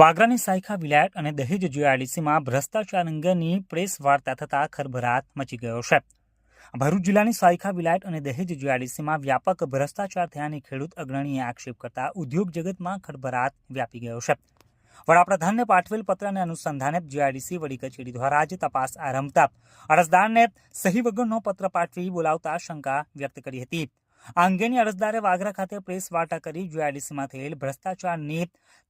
વાગરાની સાયખા વિલાયત અને દહેજ જીઆરડીસીમાં ભ્રષ્ટાચાર અંગેની પ્રેસ વાર્તા થતાં ખરભરાટ મચી ગયો છે. ભરૂચ જિલ્લાની સાયખા વિલાયત અને દહેજ જીઆરડીસીમાં વ્યાપક ભ્રષ્ટાચાર થયાની ખેડૂત અગ્રણીએ આક્ષેપ કરતા ઉદ્યોગ જગતમાં ખરભરાટ વ્યાપી ગયો છે. વડાપ્રધાનને પાઠવેલ પત્રને અનુસંધાને જીઆરડીસી વડી કચેરી દ્વારા આજે તપાસ આરંભતા અરજદારને સહી વગરનો પત્ર પાઠવી બોલાવતા શંકા વ્યક્ત કરી હતી. આ અંગેની અરજદારે વાગરા ખાતે પ્રેસ વાર્તા કરી જીઆઈડીસીમાં થયેલ ભ્રષ્ટાચારની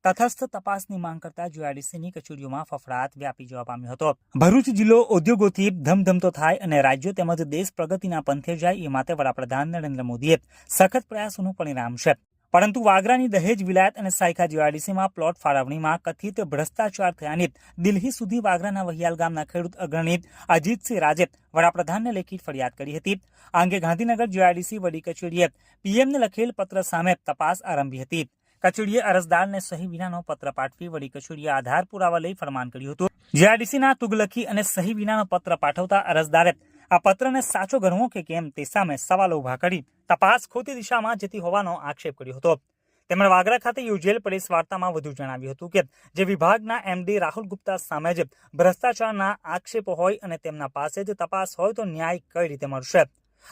તથસ્થ તપાસની માંગ કરતા જીઆઈડીસીની કચેરીઓમાં ફફડાટ વ્યાપી જવા પામ્યો હતો. ભરૂચ જિલ્લો ઉદ્યોગોથી ધમધમતો થાય અને રાજ્યો તેમજ દેશ પ્રગતિના પંથે જાય એ માટે વડાપ્રધાન નરેન્દ્ર મોદીએ સખત પ્રયાસોનું પરિણામ છે. પરંતુ વાગરાની દહેજ વિલાયત અને સાયખા જીઆઈડીસીમાં પ્લોટ ફાળવણીમાં કથિત ભ્રષ્ટાચાર થયાની દિલ્હી સુધી વાગરાના વહિયાલ ગામના ખેડૂત અગ્રણી અજીતસિંહ રાજે વડાપ્રધાનને લેખિત ફરિયાદ કરી હતી. આ અંગે ગાંધીનગર જીઆઈડીસી વડી કચેરીએ પીએમને લખેલ પત્ર સામે તપાસ આરંભી હતી. કચેરીએ અરજદારને સહી વિનાનો પત્ર પાઠવી વડી કચેરીએ આધાર પુરાવા લઈ ફરમાન કર્યું હતું. જીઆઈડીસીના તુગલખી અને સહી વિનાનો પત્ર પાઠવતા અરજદારે આ પત્રને સાચો ગણવો કે કેમ તે સામે સવાલો ઊભા કરી તપાસ ખોટી દિશામાં જતી હોવાનો આક્ષેપ કર્યો હતો. તેમણે વાગરા ખાતે યોજેલ પ્રેસ વાર્તામાં વધુ જણાવ્યું હતું કે જે વિભાગના એમડી રાહુલ ગુપ્તા સામે જ ભ્રષ્ટાચારના આક્ષેપો હોય અને તેમના પાસે જ તપાસ હોય તો ન્યાય કઈ રીતે મળશે?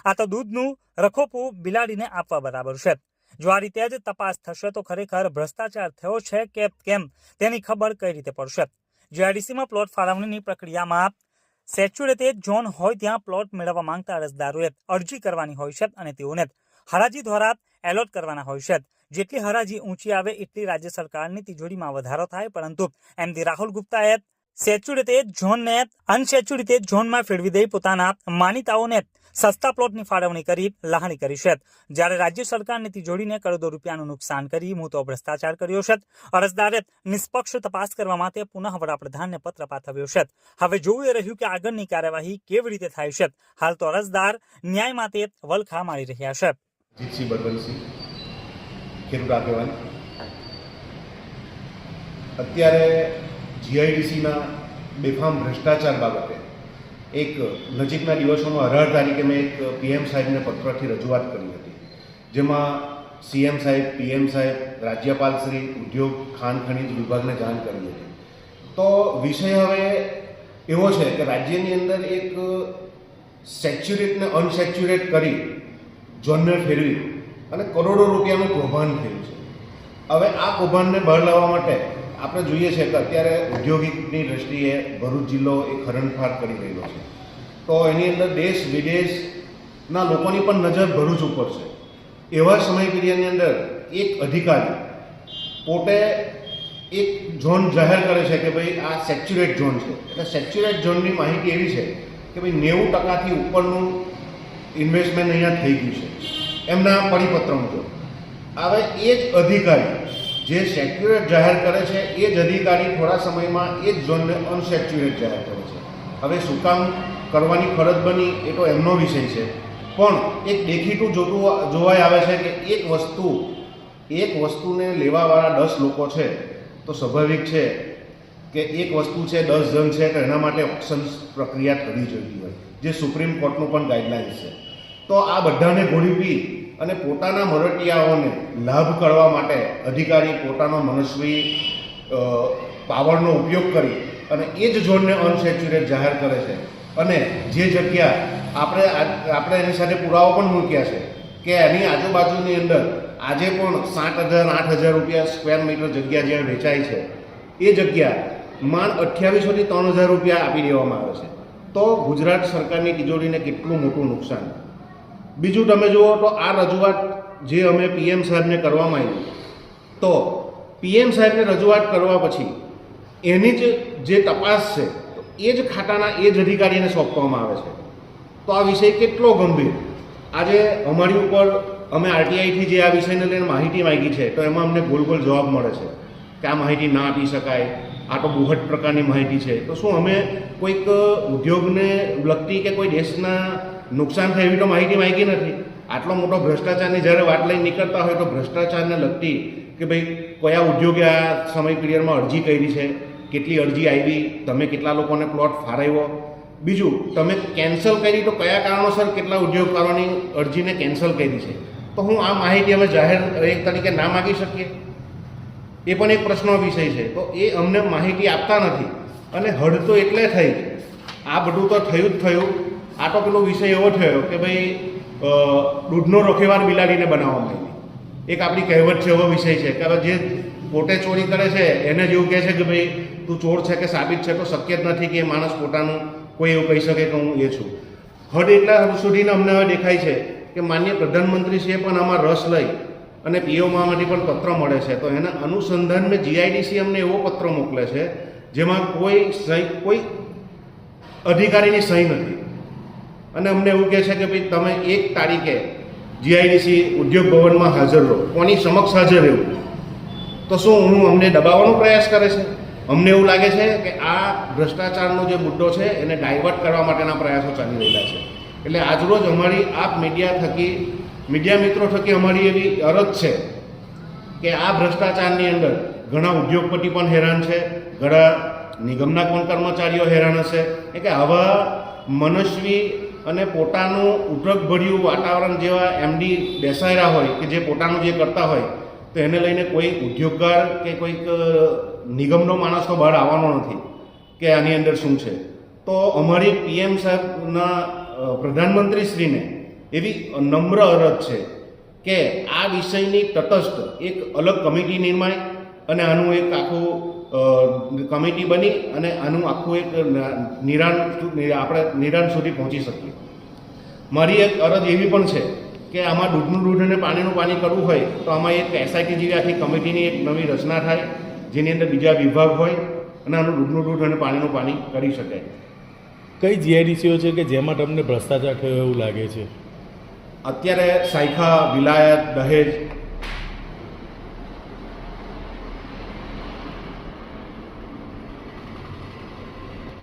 આ તો દૂધનું રખોપું બિલાડીને આપવા બરાબર છે. જો આ રીતે જ તપાસ થશે તો ખરેખર ભ્રષ્ટાચાર થયો છે કે કેમ તેની ખબર કઈ રીતે પડશે? જીઆઈડીસીમાં પ્લોટ ફાળવણીની પ્રક્રિયામાં સેચ્યુરેટેડ ઝોન હોય ત્યાં પ્લોટ મેળવવા માંગતા અરજદારોએ અરજી કરવાની હોય છે અને તેઓને હરાજી દ્વારા એલોટ કરવાના હોય છે. જેટલી હરાજી ઊંચી આવે એટલી રાજ્ય સરકારની તિજોરીમાં વધારો થાય, પરંતુ એમડી રાહુલ ગુપ્તાએ સેચ્યુરેટેડ ઝોનને રીતે ઝોનમાં ફેરવી દઈ પોતાના માનીતાઓને સસ્તા પ્લોટની ફાળવણી કરી, લહાણી કરી છે. જ્યારે રાજ્ય સરકારની તિજોરીને કરોડો રૂપિયાનું નુકસાન કરી મોટો ભ્રષ્ટાચાર કર્યો છે. અરજદારે નિષ્પક્ષ તપાસ કરવા માટે પુનઃ વડાપ્રધાનને પત્ર પાઠવ્યો છે. હવે જોવું રહ્યું કે આગળની કાર્યવાહી કેવી રીતે થાય છે. હાલ તો અરજદાર ન્યાય માટે વલખા મારી રહ્યા છે. જીતસિંહ અત્યારે જીઆઈડીસીના બેફામ ભ્રષ્ટાચાર બાબતે એક નજીકના દિવસોમાં અઢાર તારીખે મેં એક પીએમ સાહેબને પત્રથી રજૂઆત કરી હતી, જેમાં સીએમ સાહેબ, પીએમ સાહેબ, રાજ્યપાલ શ્રી, ઉદ્યોગ ખાન ખનિજ વિભાગને જાણ કરી હતી. તો વિષય હવે એવો છે કે રાજ્યની અંદર એક સેચ્યુરેટને અનસેચ્યુરેટ કરી ઝોનને ફેરવી અને કરોડો રૂપિયાનું કૌભાંડ થયું છે. હવે આ કૌભાંડને બહાર લાવવા માટે આપણે જોઈએ છે કે અત્યારે ઔદ્યોગિકની દ્રષ્ટિએ ભરૂચ જિલ્લો એક હરણફાળ કરી રહેલો છે. તો એની અંદર દેશ વિદેશના લોકોની પણ નજર ભરૂચ ઉપર છે. એવા સમય પીરિયડની અંદર એક અધિકારી પોતે એક ઝોન જાહેર કરે છે કે ભાઈ આ સેચ્યુરેટ ઝોન છે. એટલે સેચ્યુરેટ ઝોનની માહિતી એવી છે કે ભાઈ નેવું ટકાથી ઉપરનું ઇન્વેસ્ટમેન્ટ અહીંયા થઈ ગયું છે. એમના પરિપત્ર મુજબ. હવે એ જ અધિકારી જે સેચ્યુરેટ જાહેર કરે છે, એ જ અધિકારી થોડા સમયમાં એ જ ઝોનને અનસેચ્યુરેટ જાહેર કરે છે. હવે શું કામ કરવાની ફરજ બની, એ તો એમનો વિષય છે. પણ એક દેખીતું જોતું જોવાય આવે છે કે એક વસ્તુ, એક વસ્તુને લેવાવાળા દસ લોકો છે, તો સ્વાભાવિક છે કે એક વસ્તુ છે દસ જણ છે, તો એના માટે ઓપ્શન્સ પ્રક્રિયા કરવી જોઈએ. જે સુપ્રીમ કોર્ટનું પણ ગાઈડલાઇન્સ છે. તો આ બધાને ગોળી પી અને પોતાના મરટિયાઓને લાભ કરવા માટે અધિકારી પોતાનો મનસ્વી પાવરનો ઉપયોગ કરી અને એ જ ઝોનને અનસેચ્યુરેટ જાહેર કરે છે. અને જે જગ્યા આપણે આપણે એની સાથે પુરાવો પણ મૂક્યા છે કે એની આજુબાજુની અંદર આજે પણ સાત હજાર, આઠ હજાર રૂપિયા સ્ક્વેર મીટર જગ્યા જ્યાં વેચાય છે, એ જગ્યા માંડ અઠ્યાવીસોથી ત્રણ હજાર રૂપિયા આપી દેવામાં આવે છે. તો ગુજરાત સરકારની તિજોરીને કેટલું મોટું નુકસાન? બીજું તમે જુઓ તો આ રજૂઆત જે અમે પીએમ સાહેબને કરવામાં આવી. તો પીએમ સાહેબને રજૂઆત કરવા પછી એની જ જે તપાસ છે એ જ ખાતાના એ જ અધિકારીને સોંપવામાં આવે છે. તો આ વિષય કેટલો ગંભીર? આજે અમારી ઉપર અમે આરટીઆઈથી જે આ વિષયને લઈને માહિતી માંગી છે, તો એમાં અમને ગોલ ગોલ જવાબ મળે છે કે આ માહિતી ના આપી શકાય, આ તો બુહટ પ્રકારની માહિતી છે. તો શું અમે કોઈક ઉદ્યોગને લગતી કે કોઈ દેશના નુકસાન થાય એવી તો માહિતી માગી નથી. આટલો મોટો ભ્રષ્ટાચારની જ્યારે વાત લઈને નીકળતા હોય તો ભ્રષ્ટાચારને લગતી કે ભાઈ કયા ઉદ્યોગે આ સમય પીરિયડમાં અરજી કરી છે, કેટલી અરજી આવી, તમે કેટલા લોકોને પ્લોટ ફાળવ્યો બીજું, તમે કેન્સલ કરી તો કયા કારણોસર કેટલા ઉદ્યોગકારોની અરજીને કેન્સલ કરી છે? તો હું આ માહિતી અમે જાહેર એક તરીકે ના માગી શકીએ. એ પણ એક પ્રશ્નો વિષય છે. તો એ અમને માહિતી આપતા નથી. અને હડ તો એટલે થઈ. આ બધું તો થયું જ થયું. આ પેલો વિષય એવો થયો કે ભાઈ દૂધનો રોખેવાર બિલાડીને બનાવવામાં આવી એક આપણી કહેવત છે એવો વિષય છે કે હવે જે પોતે ચોરી કરે છે, એને જ એવું કહે છે કે ભાઈ, તું ચોર છે કે સાબિત છે તો શક્ય જ નથી કે એ માણસ પોતાનું કોઈ એવું કહી શકે કે હું એ છું. હદ એટલા સુધીને અમને હવે દેખાય છે કે માન્ય પ્રધાનમંત્રીશ્રીએ પણ આમાં રસ લઈ અને પીઓમાંથી પણ પત્ર મળે છે. તો એના અનુસંધાન મેં જીઆઈડીસી અમને એવો પત્ર મોકલે છે જેમાં કોઈ સહી, કોઈ અધિકારીની સહી નથી. અને અમને એવું કહે છે કે ભાઈ, તમે એક તારીખે જીઆઈડીસી ઉદ્યોગ ભવનમાં હાજર રહો. કોની સમક્ષ હાજર રહેવું? તો શું હું અમને દબાવવાનો પ્રયાસ કરે છે? અમને એવું લાગે છે કે આ ભ્રષ્ટાચારનો જે મુદ્દો છે, એને ડાયવર્ટ કરવા માટેના પ્રયાસો ચાલી રહેલા છે. એટલે આજરોજ અમારી આપ મીડિયા થકી મીડિયા મિત્રો થકી અમારી એવી અરજ છે કે આ ભ્રષ્ટાચારની અંદર ઘણા ઉદ્યોગપતિ પણ હેરાન છે, ઘણા નિગમના પણ કર્મચારીઓ હેરાન હશે. કે આવા મનસ્વી અને પોતાનું ઉદ્રકભર્યું વાતાવરણ જેવા એમડી બેસાયેલા હોય કે જે પોતાનું જે કરતા હોય, તો એને લઈને કોઈ ઉદ્યોગકાર કે કોઈક નિગમનો માણસ તો બહાર આવવાનો નથી કે આની અંદર શું છે. તો અમારી પીએમ સાહેબના પ્રધાનમંત્રીશ્રીને એવી નમ્ર અરજ છે કે આ વિષયની તટસ્થ એક અલગ કમિટી નિર્માય અને આનું એક આખું કમિટી બની અને આનું આખું એક નિરાણ આપણે નિરાણ સુધી પહોંચી શકીએ. મારી એક અરજ એવી પણ છે કે આમાં દૂધનું દૂધ અને પાણીનું પાણી કરવું હોય તો આમાં એક એસઆઈટી જેવી આખી કમિટીની એક નવી રચના થાય જેની અંદર બીજા વિભાગ હોય અને આનું દૂધનું દૂધ અને પાણીનું પાણી કરી શકાય. કઈ જીઆઈડીસીઓ છે કે જેમાં તમને ભ્રષ્ટાચાર થયો એવું લાગે છે? અત્યારે સાયખા વિલાયત દહેજ